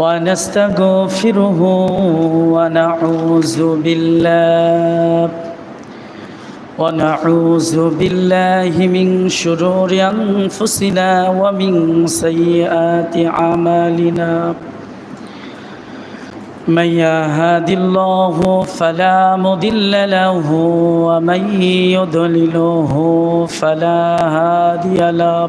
ونستغفره ونعوذ بالله ونعوذ بالله من شرور أنفسنا ومن سيئات أعمالنا من يهد الله فلا مضل له ومن يضلله فلا هادي له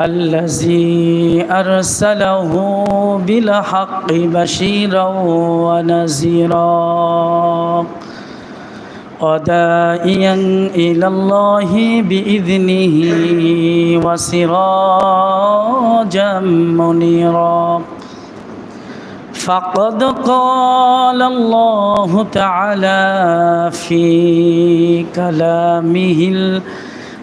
الذي أرسله بالحق بشيرا ونذيرا ودائيا إلى الله بإذنه وسراجا منيرا فقد قال الله تعالى في كلامه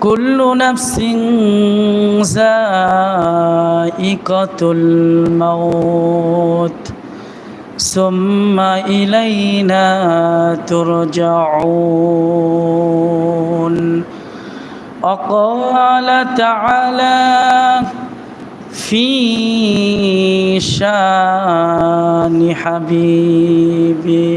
كل نفس ذائقة الموت ثم إلينا ترجعون وقال تعالى في شان حبيبي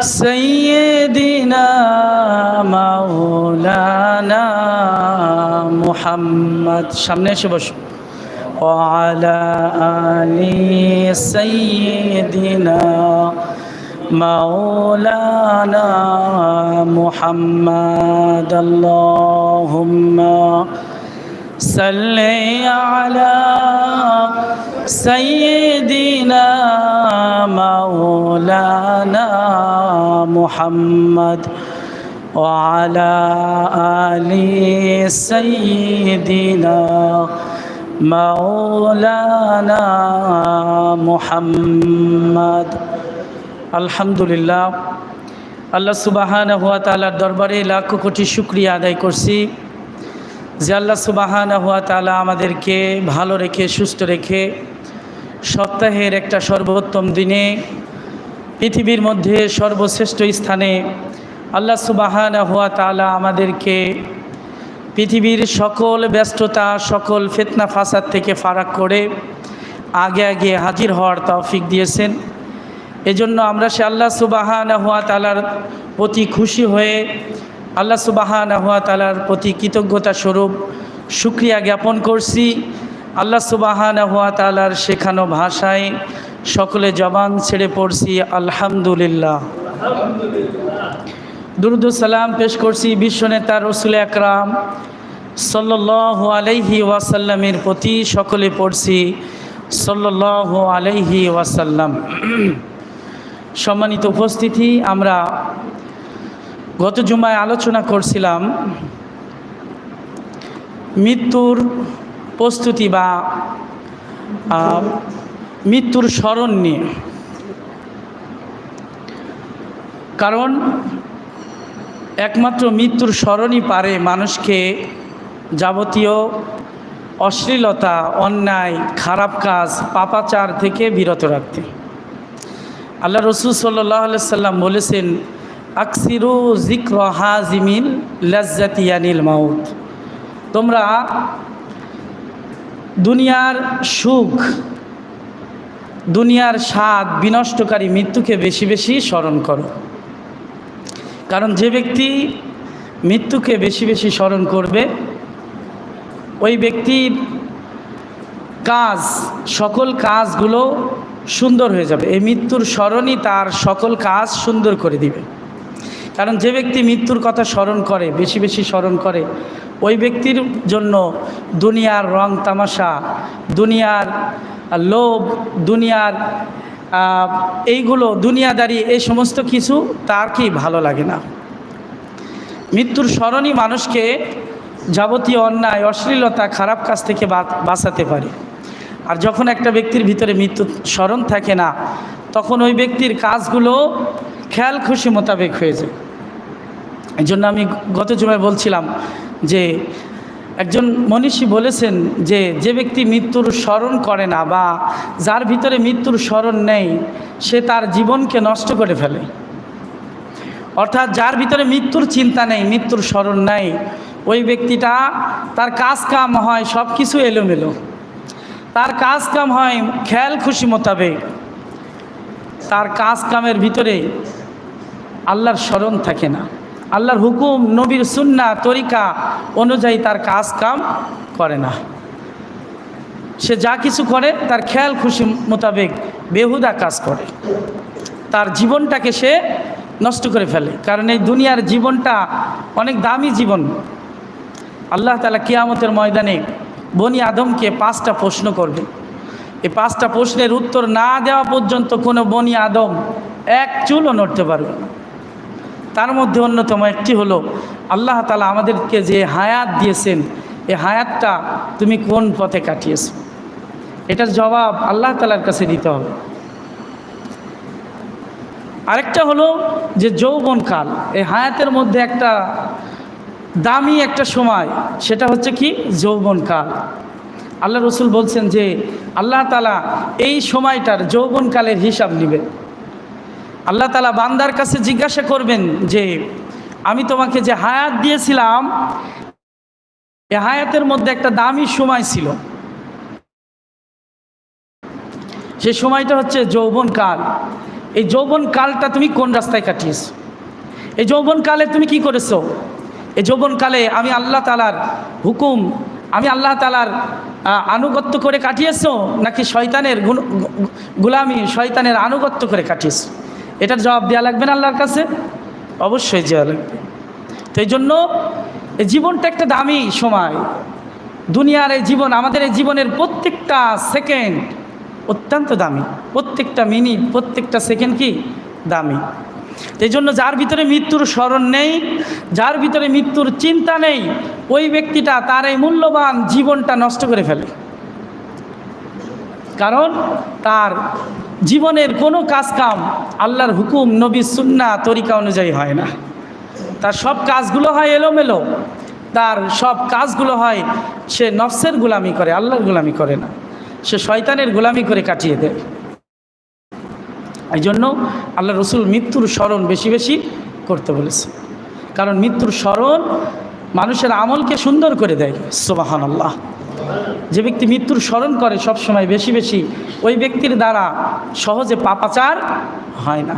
سيدنا مولانا محمد সামনে এসে বসো وعلى آل سيدنا مولانا محمد اللهم صل على سيدنا مولانا محمد وعلى آل سيدنا مولانا محمد আলহামদুলিল্লাহ আল্লাহ সুবাহান হুয়া তালার দরবারে লাখ কোটি শুক্রিয়া আদায় করছি যে আল্লাহ সুবাহান হুয়া তালা আমাদেরকে ভালো রেখে সুস্থ রেখে সপ্তাহের একটা সর্বোত্তম দিনে পৃথিবীর মধ্যে সর্বশ্রেষ্ঠ স্থানে আল্লাহ সুবাহান হুয়া তালা আমাদেরকে পৃথিবীর সকল ব্যস্ততা, সকল ফেতনা, ফাসাদ থেকে ফারাক করে আগে আগে হাজির হওয়ার তৌফিক দিয়েছেন। এজন্য আমরা সে আল্লাহ সুবাহান হুয়া তালার প্রতি খুশি হয়ে আল্লাহ সুবাহান হুয়া তালার প্রতি কৃতজ্ঞতা স্বরূপ সুক্রিয়া জ্ঞাপন করছি। আল্লাহ সুবাহান হুয়া তালার শেখানো ভাষায় সকলে জবান ছেড়ে পড়ছি, আলহামদুলিল্লাহ। দুরুদ সালাম পেশ করছি বিশ্ব বিশ্বনেতা রসুল আকরাম সাল্লাহ আলাইহি ওয়াসাল্লামের প্রতি, সকলে পড়ছি সাল্লাহ আলাইহি ওয়াসাল্লাম। সম্মানিত উপস্থিতি, আমরা গত জুমায় আলোচনা করছিলাম মৃত্যুর প্রস্তুতি বা মৃত্যুর স্মরণ নিয়ে। কারণ একমাত্র মৃত্যুর স্মরণই পারে মানুষকে যাবতীয় অশ্লীলতা, অন্যায়, খারাপ কাজ, পাপাচার থেকে বিরত রাখতে। আল্লাহ রসুল সাল্লাহ সাল্লাম বলেছেন, আকসিরু জিক্র হাজিমিল লাজ্জাতিয়ানিল মাউত। তোমরা দুনিয়ার সুখ, দুনিয়ার স্বাদ বিনষ্টকারী মৃত্যুকে বেশি বেশি স্মরণ করো। কারণ যে ব্যক্তি মৃত্যুকে বেশি বেশি স্মরণ করবে, ওই ব্যক্তির কাজ, সকল কাজগুলো সুন্দর হয়ে যাবে। এই মৃত্যুর স্মরণই তার সকল কাজ সুন্দর করে দিবে। কারণ যে ব্যক্তি মৃত্যুর কথা স্মরণ করে, বেশি বেশি স্মরণ করে, ওই ব্যক্তির জন্য দুনিয়ার রং তামাশা, দুনিয়ার লোভ, দুনিয়ার এইগুলো, দুনিয়াদারি, এই সমস্ত কিছু তার কি ভালো লাগে না। মৃত্যুর স্মরণই মানুষকে যাবতীয় অন্যায়, অশ্লীলতা, খারাপ কাজ থেকে বাঁচাতে পারে। আর যখন একটা ব্যক্তির ভিতরে মৃত্যু স্মরণ থাকে না, তখন ওই ব্যক্তির কাজগুলো খেয়াল খুশি মোতাবেক হয়ে যায়। এই জন্য আমি গত জুমায় বলছিলাম যে একজন মনীষী বলেছেন যে যে ব্যক্তি মৃত্যুর স্মরণ করে না বা যার ভিতরে মৃত্যুর স্মরণ নেই, সে তার জীবনকে নষ্ট করে ফেলে। অর্থাৎ যার ভিতরে মৃত্যুর চিন্তা নেই, মৃত্যুর স্মরণ নেই, ওই ব্যক্তিটা তার কাজ কাম হয় সব কিছু এলোমেলো। তার কাজ কাম হয়, খেয়াল খুশি মোতাবেক। তার কাজ কামের ভিতরে আল্লাহর স্মরণ থাকে না। আল্লাহর হুকুম, নবীর সুন্না, তরিকা অনুযায়ী তার কাজ কাম করে না। সে যা কিছু করে, তার খেয়াল খুশি মোতাবেক বেহুদা কাজ করে। তার জীবনটাকে সে নষ্ট করে ফেলে। কারণ এই দুনিয়ার জীবনটা অনেক দামি জীবন। আল্লাহ তালা কিয়ামতের ময়দানে বনি আদমকে পাঁচটা প্রশ্ন করবে। এই পাঁচটা প্রশ্নের উত্তর না দেওয়া পর্যন্ত কোনো বনি আদম এক চুলও নড়তে পারবে না। তার মধ্যে অন্যতম একটি হলো, আল্লাহ তালা আমাদেরকে যে হায়াত দিয়েছেন, এই হায়াতটা তুমি কোন পথে কাটিয়েছ? এটার জবাব আল্লাহ তালার কাছে দিতে হবে। আরেকটা হলো যে যৌবনকাল এই হায়াতের মধ্যে একটা দামি একটা সময়, সেটা হচ্ছে কি? যৌবনকাল আল্লাহ রসুল বলছেন যে, আল্লাহ তালা এই সময়টার যৌবনকালের হিসাব নেবেন। আল্লাহ তালা বান্দার কাছে জিজ্ঞাসা করবেন যে, আমি তোমাকে যে হায়াত দিয়েছিলাম, এ হায়াতের মধ্যে একটা দামি সময় ছিল। সে সময়টা হচ্ছে যৌবনকাল এই যৌবনকালটা তুমি কোন রাস্তায় কাটিয়েছো? এই যৌবনকালে তুমি কি করেছ? এই যৌবনকালে আমি আল্লাহ তালার হুকুম, আমি আল্লাহ তালার আনুগত্য করে কাটিয়েছো? নাকি শয়তানের গুলামি, শয়তানের আনুগত্য করে কাটিয়েছো? এটার জবাব দেওয়া লাগবে না আল্লাহর কাছে? অবশ্যই দেওয়া লাগবে। তো এই জন্য এই জীবনটা একটা দামি সময়। দুনিয়ার এই জীবন, আমাদের এই জীবনের প্রত্যেকটা সেকেন্ড অত্যন্ত দামি। প্রত্যেকটা মিনিট, প্রত্যেকটা সেকেন্ড কি? দামি। এই জন্য যার ভিতরে মৃত্যুর স্মরণ নেই, যার ভিতরে মৃত্যুর চিন্তা নেই, ওই ব্যক্তিটা তার এই মূল্যবান জীবনটা নষ্ট করে ফেলে। কারণ তার জীবনের কোনো কাজ কাম আল্লাহর হুকুম নবী সুন্না, তরিকা অনুযায়ী হয় না। তার সব কাজগুলো হয় এলোমেলো। তার সব কাজগুলো হয় সে নফসের গুলামি করে, আল্লাহর গুলামি করে না। সে শয়তানের গুলামি করে কাটিয়ে দেয়। এই জন্য আল্লাহ রসুল মৃত্যুর স্মরণ বেশি বেশি করতে বলেছে। কারণ মৃত্যুর স্মরণ মানুষের আমলকে সুন্দর করে দেয় সোবাহান আল্লাহ যে ব্যক্তি মৃত্যুর স্মরণ করে সব সময় বেশি বেশি, ওই ব্যক্তির দ্বারা সহজে পাপাচার হয় না।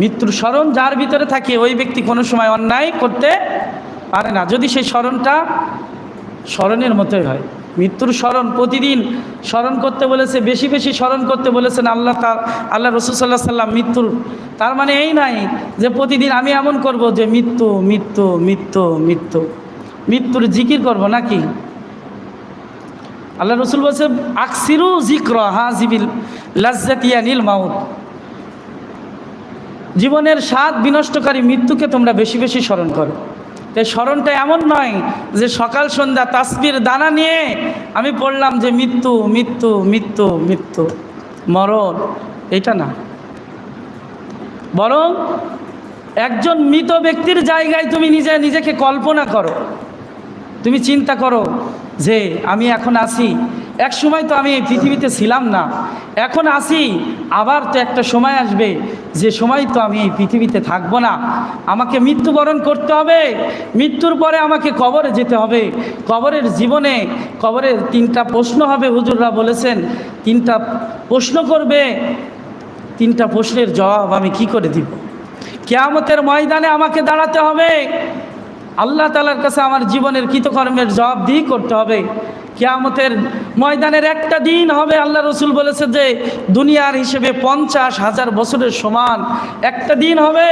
মৃত্যুর স্মরণ যার ভিতরে থাকে, ওই ব্যক্তি কোনো সময় অন্যায় করতে পারে না। যদি সেই স্মরণটা স্মরণের মতোই হয়। মৃত্যুর স্মরণ প্রতিদিন স্মরণ করতে বলেছে, বেশি বেশি স্মরণ করতে বলেছেন আল্লাহ তার আল্লাহ রসুল সাল্লাহ সাল্লাম মৃত্যুর। তার মানে এই নাই যে প্রতিদিন আমি এমন করব যে মৃত্যু মৃত্যু মৃত্যু মৃত্যু। মৃত্যুর জিকির করব নাকি? আল্লাহ রসুল বলছে, আকসিরু জিক্র হাজিবিল লাজ্জাতিয়া নীল মাউত। জীবনের স্বাদ বিনষ্টকারী মৃত্যুকে তোমরা বেশি বেশি স্মরণ করো। তাই স্মরণটা এমন নয় যে সকাল, সন্ধ্যা তাসবির, দানা নিয়ে আমি পড়লাম যে মৃত্যু মৃত্যু মৃত্যু মৃত্যু, মরণ। এটা না। বরং একজন মৃত ব্যক্তির জায়গায় তুমি নিজে, নিজেকে কল্পনা করো। তুমি চিন্তা করো যে আমি এখন আসি এক সময় তো আমি এই পৃথিবীতে ছিলাম না। এখন আসি আবার তো একটা সময় আসবে যে সময় তো আমি এই পৃথিবীতে থাকব না। আমাকে মৃত্যুবরণ করতে হবে। মৃত্যুর পরে আমাকে কবরে যেতে হবে। কবরের জীবনে কবরের তিনটা প্রশ্ন হবে, হুজুররা বলেছেন। তিনটা প্রশ্ন করবে। তিনটা প্রশ্নের জবাব আমি কি করে দিব? কেয়ামতের ময়দানে আমাকে দাঁড়াতে হবে। আল্লাহ তালার কাছে আমার জীবনের কৃতকর্মের জবাবদিহি করতে হবে। কেয়ামতের ময়দানের একটা দিন হবে, আল্লাহ রসুল বলেছে যে, দুনিয়ার হিসেবে পঞ্চাশ হাজার বছরের সমান একটা দিন হবে।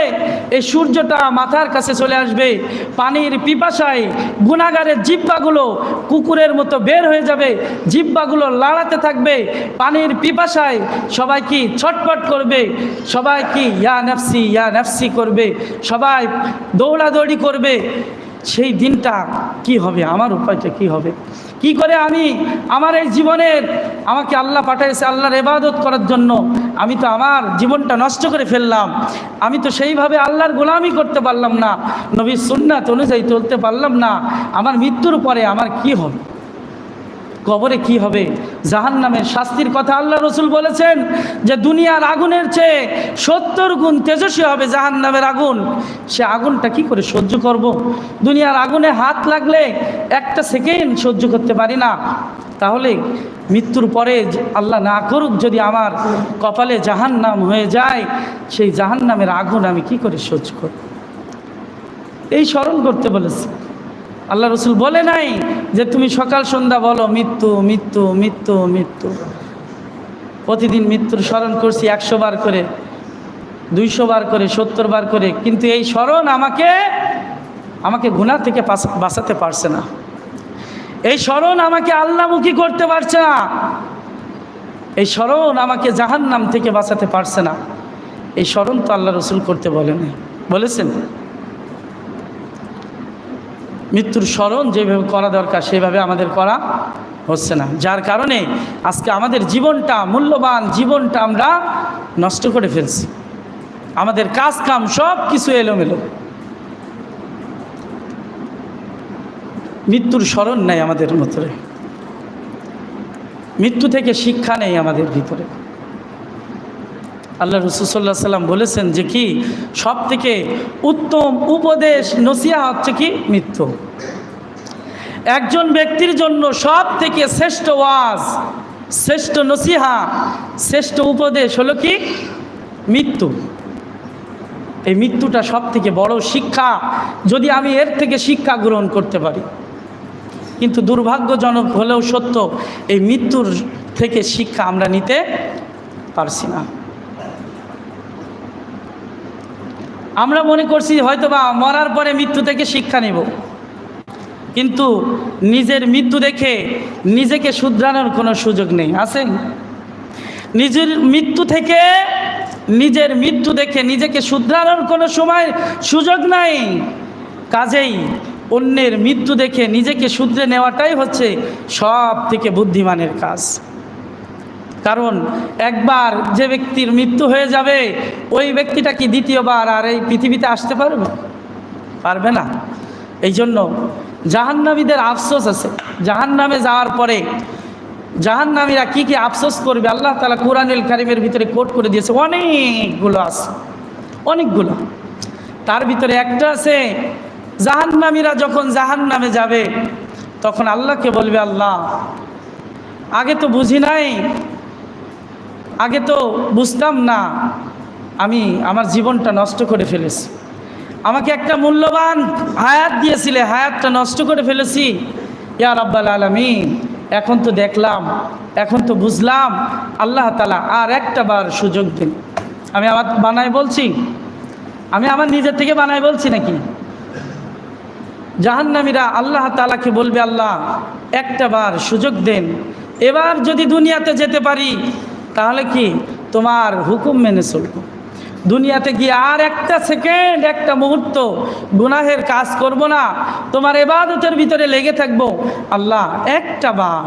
এই সূর্যটা মাথার কাছে চলে আসবে, পানির পিপাসায় গুণাগারের জিব্বাগুলো কুকুরের মতো বের হয়ে যাবে জিব্বাগুলো লাড়াতে থাকবে, পানির পিপাসায় সবাই কি ছটপট করবে, সবাই কি ইয়া নেফসি ইয়া নেফসি করবে, সবাই দৌড়াদৌড়ি করবে। সেই দিনটা কি হবে? আমার উপায়টা কি হবে? কি করে আমি আমার এই জীবনের আমাকে আল্লাহ পাঠাইছে আল্লাহর এবাদত করার জন্য আমি তো আমার জীবনটা নষ্ট করে ফেললাম। আমি তো সেইভাবে আল্লাহর গোলামি করতে পারলাম না। নবীর সুন্নাত অনুযায়ী চলতে পারলাম না। আমার মৃত্যুর পরে আমার কি হবে? কবরে কি হবে? জাহান নামের শাস্তির কথা আল্লাহ রসুল বলেছেন যে দুনিয়ার আগুনের চেয়ে সত্তর গুণ তেজস্বী হবে জাহান নামের আগুন। সে আগুনটা কি করে সহ্য করব। দুনিয়ার আগুনে হাত লাগলে একটা সেকেন্ড সহ্য করতে পারি না। তাহলে মৃত্যুর পরে আল্লাহ না করুক যদি আমার কপালে জাহান নাম হয়ে যায়, সেই জাহান নামের আগুন আমি কি করে সহ্য করব? এই স্মরণ করতে বলেছে। আল্লাহ রসুল বলে নাই যে তুমি সকাল সন্ধ্যা বলো, মৃত্যু মৃত্যু মৃত্যু মৃত্যু। প্রতিদিন মৃত্যুর স্মরণ করছি একশো বার করে, দুইশো বার করে, সত্তর বার করে। কিন্তু এই স্মরণ আমাকে আমাকে গুণা থেকে বাঁচাতে পারছে না। এই স্মরণ আমাকে আল্লামুখী করতে পারছে না। এই স্মরণ আমাকে জাহান্নাম থেকে বাঁচাতে পারছে না। এই স্মরণ তো আল্লাহ রসুল করতে বলেনি। বলেছেন? মৃত্যুর স্মরণ যেভাবে করা দরকার, সেভাবে আমাদের করা হচ্ছে না। যার কারণে আজকে আমাদের জীবনটা, মূল্যবান জীবনটা আমরা নষ্ট করে ফেলছি। আমাদের কাজ কাম সব কিছু এলোমেলো। মৃত্যুর স্মরণ নেই আমাদের ভিতরে। মৃত্যু থেকে শিক্ষা নেই আমাদের ভিতরে। আল্লাহ রসুল্লাহ সাল্লাম বলেছেন যে কি সব থেকে উত্তম উপদেশ নসিয়া হচ্ছে কি? মৃত্যু। একজন ব্যক্তির জন্য সব থেকে শ্রেষ্ঠ ওয়াজ, শ্রেষ্ঠ নসিহা, শ্রেষ্ঠ উপদেশ হলো কি? মৃত্যু। এই মৃত্যুটা সব থেকে বড় শিক্ষা যদি আমি এর থেকে শিক্ষা গ্রহণ করতে পারি। কিন্তু দুর্ভাগ্যজনক হলেও সত্য, এই মৃত্যুর থেকে শিক্ষা আমরা নিতে পারছি না। আমরা মনে করছি হয়তো বা মরার পরে মৃত্যু থেকে শিক্ষা নেব। কিন্তু নিজের মৃত্যু দেখে নিজেকে শুধরানোর কোনো সুযোগ নেই। আছেন নিজের মৃত্যু থেকে নিজের মৃত্যু দেখে নিজেকে শুধরানোর কোনো সময় সুযোগ নাই। কাজেই অন্যের মৃত্যু দেখে নিজেকে শুধরে নেওয়াটাই হচ্ছে সব থেকে বুদ্ধিমানের কাজ। কারণ একবার যে ব্যক্তির মৃত্যু হয়ে যাবে, ওই ব্যক্তিটা কি দ্বিতীয়বার আর এই পৃথিবীতে আসতে পারবে? পারবে না। এই জন্য জাহান্নামীদের আফসোস আছে। জাহান্নামে যাওয়ার পরে জাহান্নামীরা কি কি আফসোস করবে? আল্লাহ তালা কোরআনুল কারিমের ভিতরে কোট করে দিয়েছে। অনেকগুলো আছে। অনেকগুলো। তার ভিতরে একটা আছে, জাহান্নামীরা যখন জাহান্নামে যাবে, তখন আল্লাহকে বলবে, আল্লাহ, আগে তো বুঝি নাই আগে তো বুঝতাম না আমি আমার জীবনটা নষ্ট করে ফেলেছি। আমাকে একটা মূল্যবান হায়াত দিয়েছিলে, হায়াতটা নষ্ট করে ফেলেছি। ইয়া রাব্বাল আলমী এখন তো দেখলাম, এখন তো বুঝলাম, আল্লাহ তালা আর একটা বার সুযোগ দিন। আমি আমার বানাই বলছি? আমি আমার নিজের থেকে বানাই বলছি নাকি? জাহান্নামীরা আল্লাহ তালাকে বলবে, আল্লাহ, একটা বার সুযোগ দেন। এবার যদি দুনিয়াতে যেতে পারি তাহলে কি তোমার হুকুম মেনে চলব। দুনিয়াতে গিয়ে আর একটা সেকেন্ড, একটা মুহূর্ত গুনাহের কাজ করব না। তোমার এবাদতের ভিতরে লেগে থাকব। আল্লাহ একটা বার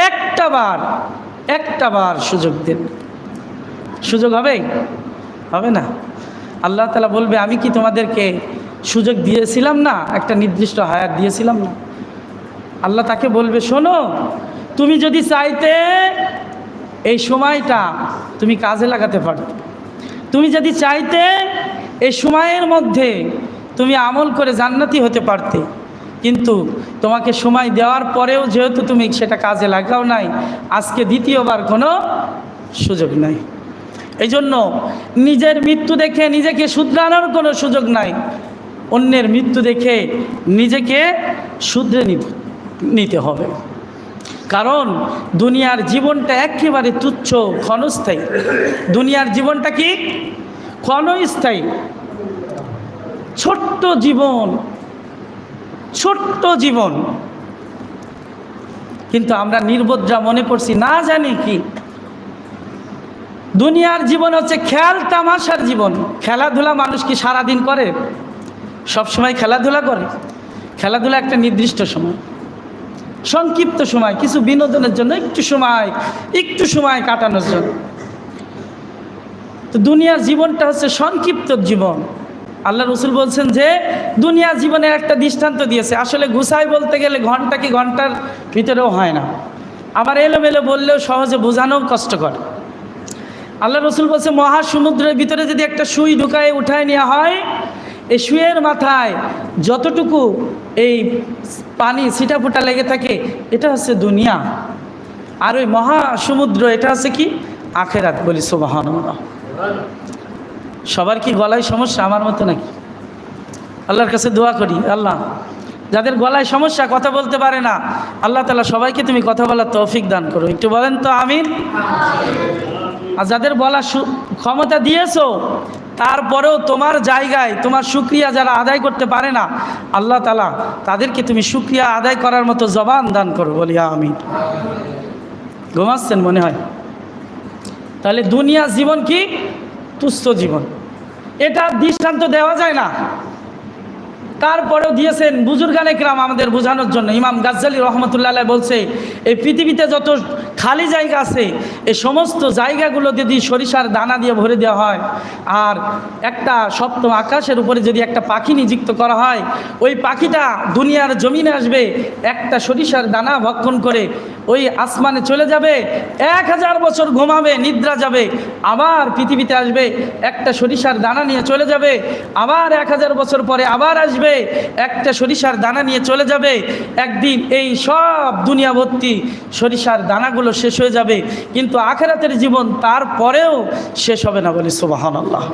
একটা বার একটা বার সুযোগ দেন। সুযোগ হবে? হবে না। আল্লাহ তালা বলবে, আমি কি তোমাদেরকে সুযোগ দিয়েছিলাম না? একটা নির্দিষ্ট হায়াত দিয়েছিলাম না। আল্লাহ তাকে বলবে, শোনো, তুমি যদি চাইতে এই সময়টা তুমি কাজে লাগাতে পারতে তুমি যদি চাইতে এই সময়ের মধ্যে তুমি আমল করে জান্নাতি হতে পারতে, কিন্তু তোমাকে সময় দেওয়ার পরেও যেহেতু তুমি সেটা কাজে লাগাও নাই, আজকে দ্বিতীয়বার কোনো সুযোগ নাই। এই জন্য নিজের মৃত্যু দেখে নিজেকে শুধরানোর কোনো সুযোগ নাই। অন্যের মৃত্যু দেখে নিজেকে শুধরে নিতে নিতে হবে। কারণ দুনিয়ার জীবনটা একেবারে তুচ্ছ, ক্ষণস্থায়ী। দুনিয়ার জীবনটা কি? ক্ষণস্থায়ী। ছোট্ট জীবন ছোট্ট জীবন। কিন্তু আমরা নির্বোধরা মনে করছি, না জানি কি। দুনিয়ার জীবন হচ্ছে খেয়াল তামাশার জীবন। খেলাধুলা মানুষ কি সারাদিন করে? সবসময় খেলাধুলা করে? খেলাধুলা একটা নির্দিষ্ট সময়। সংক্ষিপ্ত সময়, কিছু বিনোদনের জন্য একটু সময় একটু সময় কাটানোর জন্য। তো দুনিয়ার জীবনটা হচ্ছে সংক্ষিপ্ত জীবন। আল্লাহ রসুল বলছেন যে দুনিয়ার জীবনের একটা দৃষ্টান্ত দিয়েছে। আসলে গুছাই বলতে গেলে ঘণ্টা কি ঘণ্টার ভিতরেও হয় না। আবার এলোমেলো বললেও সহজে বোঝানোও কষ্টকর। আল্লাহ রসুল বলছে, মহাসমুদ্রের ভিতরে যদি একটা সুই ঢুকায়, উঠায় নেওয়া হয় এই সুইয়ের মাথায় যতটুকু এই পানি ছিটাফোটা লেগে থাকে, এটা হচ্ছে দুনিয়া। আর ওই মহাসমুদ্র, এটা হচ্ছে কি? আখেরাত বলি সোবাহান সবার কি গলায় সমস্যা? আমার মতো নাকি? আল্লাহর কাছে দোয়া করি, আল্লাহ। যাদের গলায় সমস্যা, কথা বলতে পারে না, আল্লাহ তালা সবাইকে তুমি কথা বলার তৌফিক দান করো। একটু বলেন তো, আমিন? আর যাদের বলা ক্ষমতা দিয়েছ তারপরেও তোমার জায়গায় তোমার সুক্রিয়া যারা আদায় করতে পারে না, আল্লাহ তালা তাদেরকে তুমি সুক্রিয়া আদায় করার মতো জবান দান করো, বলি আমি ঘুমাচ্ছেন মনে হয়? তাহলে দুনিয়া জীবন কি? তুচ্ছ জীবন। এটা দৃষ্টান্ত দেওয়া যায় না। তারপরেও দিয়েছেন বুজুর্গানে গ্রাম আমাদের বোঝানোর জন্য। ইমাম গাজ্জালি রহমতুল্লাহ বলছে, এই পৃথিবীতে যত খালি জায়গা আছে, এই সমস্ত জায়গাগুলো যদি সরিষার দানা দিয়ে ভরে দেওয়া হয়, আর একটা সপ্তম আকাশের উপরে যদি একটা পাখি নিযুক্ত করা হয়, ওই পাখিটা দুনিয়ার জমিনে আসবে, একটা সরিষার দানা ভক্ষণ করে ওই আসমানে চলে যাবে, এক হাজার বছর ঘুমাবে, নিদ্রা যাবে, আবার পৃথিবীতে আসবে, একটা সরিষার দানা নিয়ে চলে যাবে, আবার এক হাজার বছর পরে আবার আসবে। একটা সরিষার দানা নিয়ে চলে যাবে, একদিন এই সব দুনিয়া ভর্তি সরিষার দানাগুলো শেষ হয়ে যাবে, কিন্তু আখেরাতের জীবন তারপরেও শেষ হবে না বলে সোবাহান আল্লাহ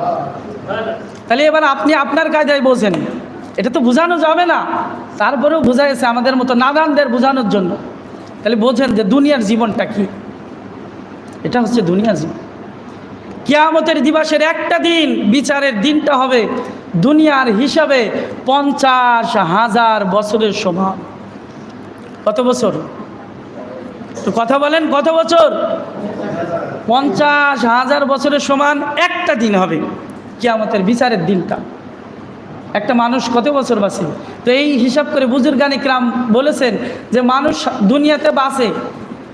তাহলে এবার আপনি আপনার কায়দায় বোঝেন, এটা তো বোঝানো যাবে না, তারপরেও বোঝা গেছে আমাদের মতো নাদানদের বোঝানোর জন্য। তাহলে বোঝেন যে দুনিয়ার জীবনটা কি, এটা হচ্ছে দুনিয়ার জীবন। কিয়ামতের দিবসের একটা দিন বিচারের দিনটা হবে দুনিয়ার হিসাবে পঞ্চাশ হাজার বছরের সমান। কত বছর? তো কথা বলেন, কত বছর? পঞ্চাশ হাজার বছরের সমান একটা দিন হবে কিয়ামতের বিচারের দিনটা। একটা মানুষ কত বছর বাঁচে? তো এই হিসাব করে বুজুর্গানিক রাম বলেছেন যে মানুষ দুনিয়াতে বাঁচে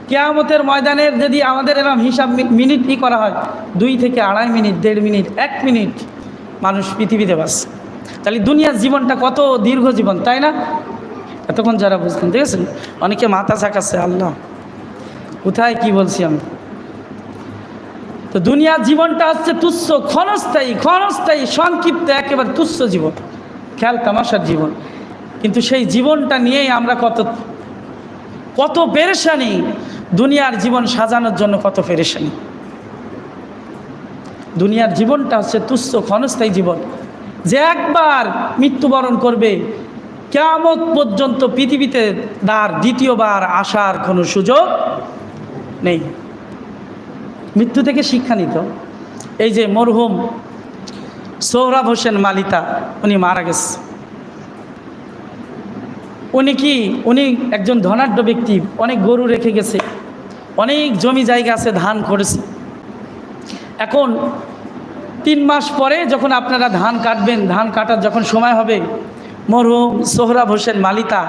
কেয়ামতের ময়দানের যদি আমাদের এরকম হিসাব মিনিট ই করা হয়, দুই থেকে আড়াই মিনিট দেড় মিনিট এক মিনিট মানুষ পৃথিবীতে বাস তাহলে দুনিয়ার জীবনটা কত দীর্ঘ জীবন, তাই না? এতক্ষণ যারা বুঝতেন, দেখেছেন? অনেকে মাথা ঝাঁকাচ্ছে, আল্লাহ, কোথায় কি বলছি আমি? তো দুনিয়ার জীবনটা হচ্ছে তুচ্ছ, ক্ষণস্থায়ী ক্ষণস্থায়ী, সংক্ষিপ্ত, একেবারে তুচ্ছ জীবন। খেয়াল, তামাশার জীবন। কিন্তু সেই জীবনটা নিয়েই আমরা কত কত পেরেশানি দুনিয়ার জীবন সাজানোর জন্য কত পেরেশানি। দুনিয়ার জীবনটা হচ্ছে তুচ্ছ ক্ষণস্থায়ী জীবন। যে একবার মৃত্যুবরণ করবে কেমন পর্যন্ত পৃথিবীতে তার দ্বিতীয়বার আসার কোনো সুযোগ নেই। মৃত্যু থেকে শিক্ষা নিত। এই যে মরহুম সোহরাব হোসেন মালিতা, উনি মারা গেছে। উনি কি? উনি একজন ধনাঢ্য ব্যক্তি, অনেক গরু রেখে গেছে, অনেক জমি জায়গা আছে, ধান করেছে। এখন তিন মাস পরে যখন আপনারা ধান কাটবেন, ধান কাটার যখন সময় হবে, মরহুম সোহরাব হোসেন মালিতা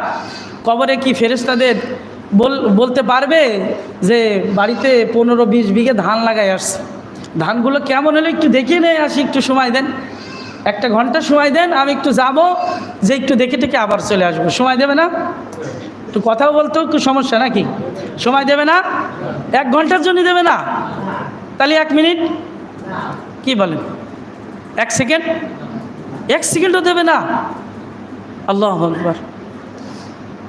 কবরে কি ফেরেস্তাদের বল, বলতে পারবে যে বাড়িতে পনেরো বিশ বিঘে ধান লাগাই আসছে? ধানগুলো কেমন হলে একটু দেখিয়ে নেই আসি, একটু সময় দেন। একটা ঘণ্টা সময় দেন, আমি একটু যাব যে একটু দেখে টেকে আবার চলে আসব। সময় দেবে না? একটু কথাও বলতেও একটু সমস্যা নাকি? সময় দেবে না? এক ঘণ্টার জন্য দেবে না? তাহলে এক মিনিট। কি বলেন? এক সেকেন্ড? এক সেকেন্ডও দেবে না? আল্লাহ আকবর।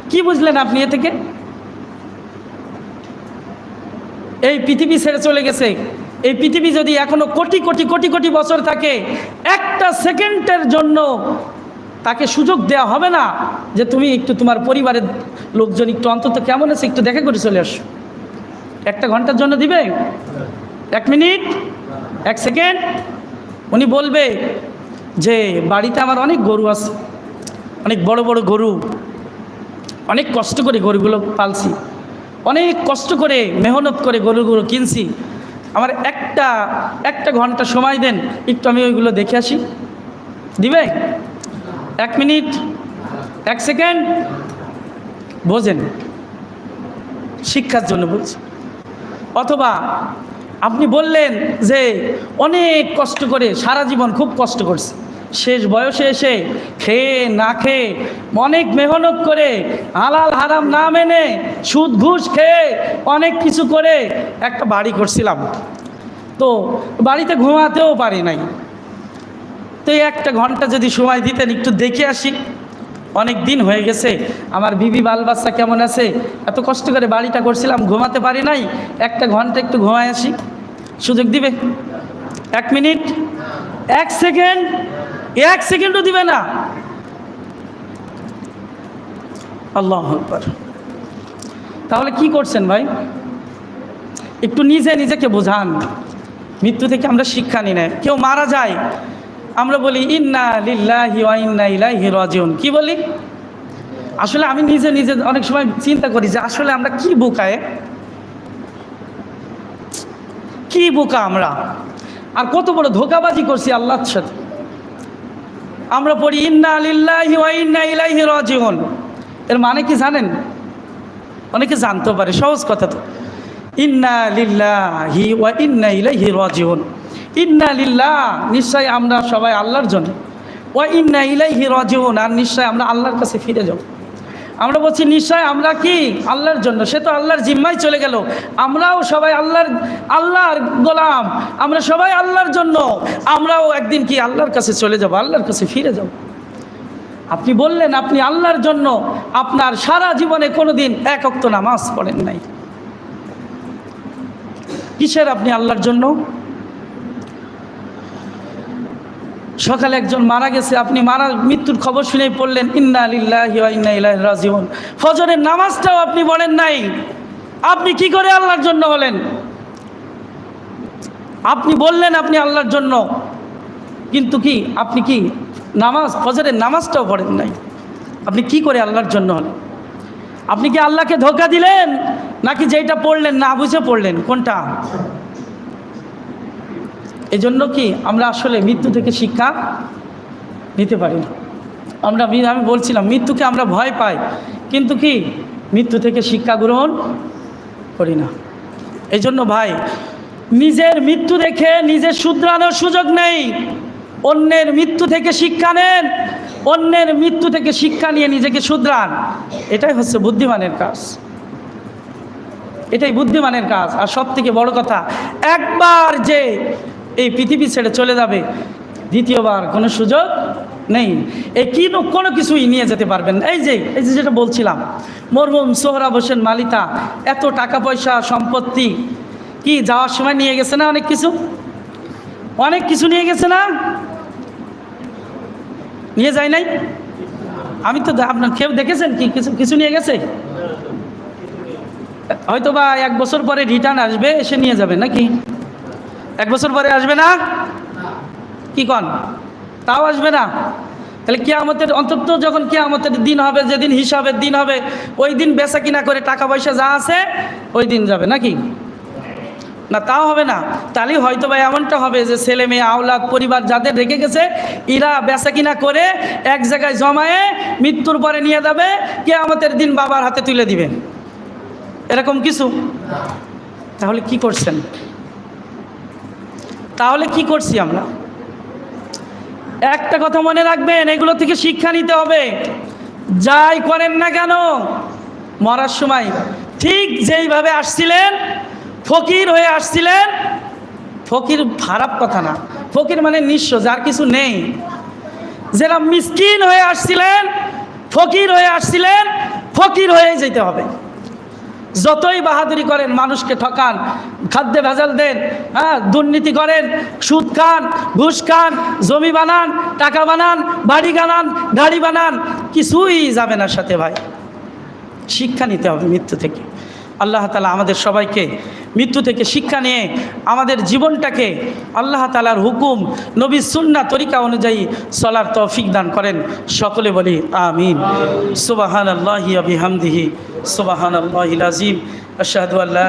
কি বুঝলেন আপনি এ থেকে? এই পৃথিবী ছেড়ে চলে গেছে। এই পৃথিবী যদি এখনও কোটি কোটি কোটি কোটি বছর থাকে, একটা সেকেন্ডের জন্য তাকে সুযোগ দেওয়া হবে না যে তুমি একটু তোমার পরিবারের লোকজন একটু অন্তত কেমন আছে একটু দেখা করে চলে আসো। একটা ঘণ্টার জন্য দিবে? এক মিনিট? এক সেকেন্ড? উনি বলবে যে, বাড়িতে আমার অনেক গরু আছে, অনেক বড় বড় গরু, অনেক কষ্ট করে গরুগুলো পালছি, অনেক কষ্ট করে মেহনত করে গরুগুলো কিনছি। আমার একটা একটা ঘণ্টা সময় দেন, একটু আমি ওইগুলো দেখে আসি। দিবে? এক মিনিট, এক সেকেন্ড। বোঝেন, শিক্ষার জন্য বলছি। অথবা আপনি বললেন যে অনেক কষ্ট করে, সারা জীবন খুব কষ্ট করছে। শেষ বয়সে এসে খেয়ে না খেয়ে অনেক মেহনত করে, হালাল হারাম না মেনে সুদ ঘুষ খেয়ে অনেক কিছু করে একটা বাড়ি করছিলাম। তো বাড়িতে ঘুমাতেও পারি নাই। তো একটা ঘণ্টা যদি সময় দিতেন, একটু দেখে আসি। অনেক দিন হয়ে গেছে, আমার বিবি বাল বাচ্চা কেমন আছে? এত কষ্ট করে বাড়িটা করছিলাম, ঘুমাতে পারি নাই। একটা ঘণ্টা একটু ঘুমায় আসি। সুযোগ দিবে? এক মিনিট? এক সেকেন্ড? এক সেকেন্ডও দিবে না? আল্লাহ তাহলে কি করছেন ভাই? একটু নিজে নিজেকে বোঝান। মৃত্যু থেকে আমরা শিক্ষা নিই না কেউ মারা যায় আমরা বলি, ইন্না লিল্লাহি কি বলি? আসলে আমি নিজে নিজে অনেক সময় চিন্তা করি যে আসলে আমরা কি বোকায়? কি বোকা আমরা? আর কত বড় ধোকাবাজি করছি আল্লাহর সাথে। আমরা পড়ি, ইন্না লিল্লাহি ওয়া ইন্না ইলাইহি রাজিউন। এর মানে কি জানেন? অনেকে জানতে পারে, সহজ কথা তো। ইন্না লিল্লাহি ওয়া ইন্না ইলাইহি রাজিউন। ইন্না লিল্লাহ, নিশ্চয় আমরা সবাই আল্লাহর জন্য ও ইন্না ইলাইহি রাজিউন, আর নিশ্চয় আমরা আল্লাহর কাছে ফিরে যাব। আমরা বলছি, নিশ্চয় আমরা কি? আল্লাহর জন্য। সে তো আল্লাহর জিম্মায় চলে গেল। আমরাও সবাই আল্লাহর আল্লাহর গোলাম। আমরা সবাই আল্লাহর জন্য। আমরাও একদিন কি আল্লাহর কাছে চলে যাব, আল্লাহর কাছে ফিরে যাব? আপনি বললেন, আপনি আল্লাহর জন্য। আপনার সারা জীবনে কোনো দিন এক অক্ত নামাজ পড়েন নাই। কিসের আপনি আল্লাহর জন্য? সকালে একজন মারা গেছে, আপনি মারা, মৃত্যুর খবর শুনেই পড়লেন, ইন্না লিল্লাহি ওয়া ইন্না ফজরের নামাজটাও আপনি বলেন নাই। আপনি কি করে আল্লাহর জন্য হলেন? আপনি বললেন আপনি আল্লাহর জন্য, কিন্তু কি, আপনি কি নামাজ, ফজরের নামাজটাও পড়েন নাই? আপনি কি করে আল্লাহর জন্য হলেন? আপনি কি আল্লাহকে ধোকা দিলেন, নাকি যেটা পড়লেন না, বুঝে পড়লেন? কোনটা? এই জন্য কি আমরা আসলে মৃত্যু থেকে শিক্ষা নিতে পারি না। আমরা আমি বলছিলাম, মৃত্যুকে আমরা ভয় পাই, কিন্তু কি মৃত্যু থেকে শিক্ষা গ্রহণ করি না। এই জন্য ভাই, নিজের মৃত্যু দেখে নিজের শুধরানোর সুযোগ নেই। অন্যের মৃত্যু থেকে শিক্ষা নেন, অন্যের মৃত্যু থেকে শিক্ষা নিয়ে নিজেকে শুধরান। এটাই হচ্ছে বুদ্ধিমানের কাজ। এটাই বুদ্ধিমানের কাজ। আর সব থেকে বড় কথা, একবার যে এই পৃথিবী ছেড়ে চলে যাবে। দ্বিতীয়বার কোনো সুযোগ নেই। এই কি কোনো কিছুই নিয়ে যেতে পারবেন। এই যে এই যে যেটা বলছিলাম, মরহুম সোহরাব হোসেন মালিতা, এত টাকা পয়সা, সম্পত্তি, কি যাওয়ার সময় নিয়ে গেছে না অনেক কিছু? অনেক কিছু নিয়ে গেছে না? নিয়ে যায় নাই? আমি তো আপনার কেউ দেখেছেন কি কিছু কিছু নিয়ে গেছে? হয়তো বা এক বছর পরে রিটার্ন আসবে, এসে নিয়ে যাবে নাকি? এক বছর পরে আসবে না? কি কন? তাও আসবে না? তাহলে কেয়ামতের অন্তত যখন কেয়ামতের দিন হবে, যেদিন হিসাবের দিন হবে, ওই দিন বেচা কিনা করে টাকা পয়সা যা আছে, ওই দিন যাবে নাকি? না, তাও হবে না। তাহলে হয়তো বা এমনটা হবে যে ছেলে মেয়ে, আওলাদ, পরিবার যাদের রেখে গেছে, এরা বেচা কিনা করে এক জায়গায় জমায়ে মৃত্যুর পরে নিয়ে যাবে কে আমাদের দিন বাবার হাতে তুলে দিবে। এরকম কিছু? তাহলে কি করছেন? তাহলে কি করছি আমরা? একটা কথা মনে রাখবেন, এগুলো থেকে শিক্ষা নিতে হবে। যাই করেন না কেন, মরার সময়। ঠিক যেইভাবে আসছিলেন, ফকির হয়ে আসছিলেন, ফকির খারাপ কথা না। ফকির মানে নিঃস্ব, যার কিছু নেই। যারা মিসকিন হয়ে আসছিলেন, ফকির হয়ে আসছিলেন, ফকির হয়ে যেতে হবে। যতই বাহাদুরি করেন, মানুষকে ঠকান, খাদ্যে ভেজাল দেন হ্যাঁ দুর্নীতি করেন, সুদ খান, ঘুষ খান, জমি বানান, টাকা বানান, বাড়ি বানান, গাড়ি বানান, কিছুই যাবে না সাথে ভাই। শিক্ষা নিতে হবে মৃত্যু থেকে। আল্লাহ তালা আমাদের সবাইকে মৃত্যু থেকে শিক্ষা নিয়ে আমাদের জীবনটাকে আল্লাহ তালার হুকুম নবী সুন্না তরিকা অনুযায়ী চলার তৌফিক দান করেন। সকলে বলি আমিন। সুবাহান আল্লাহি আবিহামদিহি সুবাহান আল্লাহ আজিম আশাহাদু আল্লাহ